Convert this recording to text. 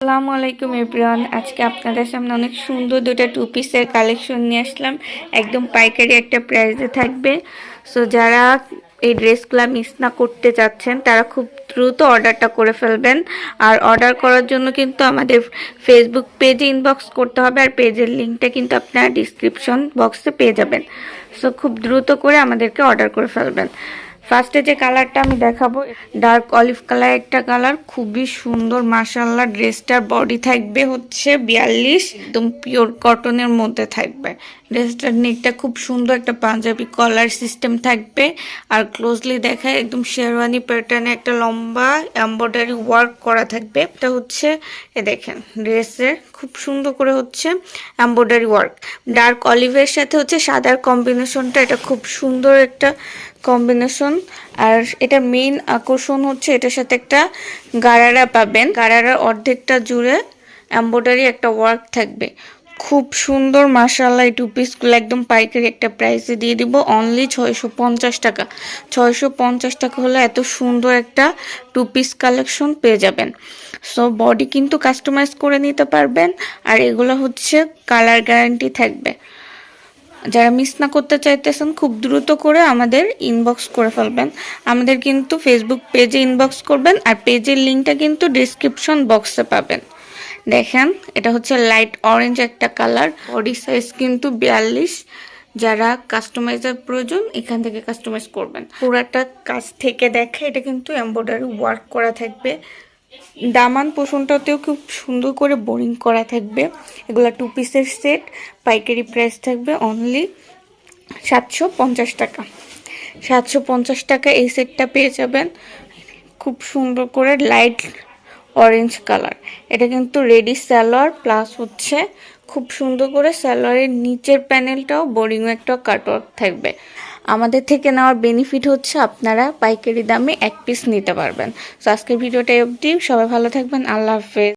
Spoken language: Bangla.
আসসালামু আলাইকুম এভরিওয়ান। আজকে আপনাদের সামনে অনেক সুন্দর দুটো টু পিসের কালেকশন নিয়ে আসলাম। একদম পাইকারি একটা প্রাইসে থাকবে। সো যারা এই ড্রেসগুলো মিস না করতে চাচ্ছেন, তারা খুব দ্রুত অর্ডারটা করে ফেলবেন। আর অর্ডার করার জন্য কিন্তু আমাদের ফেসবুক পেজে ইনবক্স করতে হবে। আর পেজের লিঙ্কটা কিন্তু আপনারা ডিসক্রিপশন বক্সে পেয়ে যাবেন। সো খুব দ্রুত করে আমাদেরকে অর্ডার করে ফেলবেন। ফার্স্টে যে কালারটা আমি দেখাবো ডার্ক অলিভ কালার একটা কালার খুবই সুন্দর মাসাল্লাহ ড্রেসটার বডি থাকবে হচ্ছে বিয়াল্লিশ, একদম পিওর কটনের মধ্যে থাকবে। ড্রেসটার নেকটা খুব সুন্দর, একটা পাঞ্জাবি কলার সিস্টেম থাকবে। আর ক্লোজলি দেখায় একদম শেরওয়ানি প্যাটার্নে একটা লম্বা এম্ব্রয়ডারি ওয়ার্ক করা থাকবে। এটা হচ্ছে, এ দেখেন ড্রেসের খুব সুন্দর করে হচ্ছে এম্ব্রয়ডারি ওয়ার্ক ডার্ক অলিভের সাথে হচ্ছে সাদার কম্বিনেশনটা এটা খুব সুন্দর একটা কম্বিনেশন আর এটা মেইন আকর্ষণ হচ্ছে এটার সাথে একটা গারারা পাবেন। গারারার অর্ধেকটা জুড়ে এম্ব্রয়ডারি একটা ওয়ার্ক থাকবে। খুব সুন্দর মাসাল্লাহ এই টু পিসগুলো একদম পাইকারি একটা প্রাইসে দিয়ে দিব। অনলি ছয়শো পঞ্চাশ টাকা। ছয়শো পঞ্চাশ টাকা হলে এত সুন্দর একটা টু পিস কালেকশন পেয়ে যাবেন। সো বডি কিন্তু কাস্টমাইজ করে নিতে পারবেন। আর এগুলো হচ্ছে কালার গ্যারান্টি থাকবে। যারা মিস না করতে চাইতেছেন, খুব দ্রুত করে আমাদের ইনবক্স করে ফেলবেন। আমাদের কিন্তু ফেসবুক পেজে ইনবক্স করবেন আর পেজের লিঙ্কটা কিন্তু ডিসক্রিপশন বক্সে পাবেন। দেখেন, এটা হচ্ছে লাইট অরেঞ্জ একটা কালার বডি সাইজ কিন্তু বিয়াল্লিশ। যারা কাস্টমাইজার প্রয়োজন, এখান থেকে কাস্টমাইজ করবেন। পুরাটা কাজ থেকে দেখে, এটা কিন্তু এমব্রয়ডারি ওয়ার্ক করা থাকবে। দামান পোষণটাতেও খুব সুন্দর করে বোরিং করা থাকবে। এগুলো টু পিসের সেট পাইকারি প্রাইস থাকবে অনলি সাতশো পঞ্চাশ টাকা। সাতশো পঞ্চাশ টাকা এই সেটটা পেয়ে যাবেন। খুব সুন্দর করে লাইট অরেঞ্জ কালার এটা কিন্তু রেডি স্যালোয়ার প্লাস হচ্ছে খুব সুন্দর করে স্যালোয়ারের নিচের প্যানেলটাও বোরিং একটা কাটওয়ার্ক থাকবে। আমাদের থেকে নেওয়ার বেনিফিট হচ্ছে আপনারা পাইকারি দামে এক পিস নিতে পারবেন। তো আজকের ভিডিওটা অবধি। সবাই ভালো থাকবেন। আল্লাহ হাফেজ।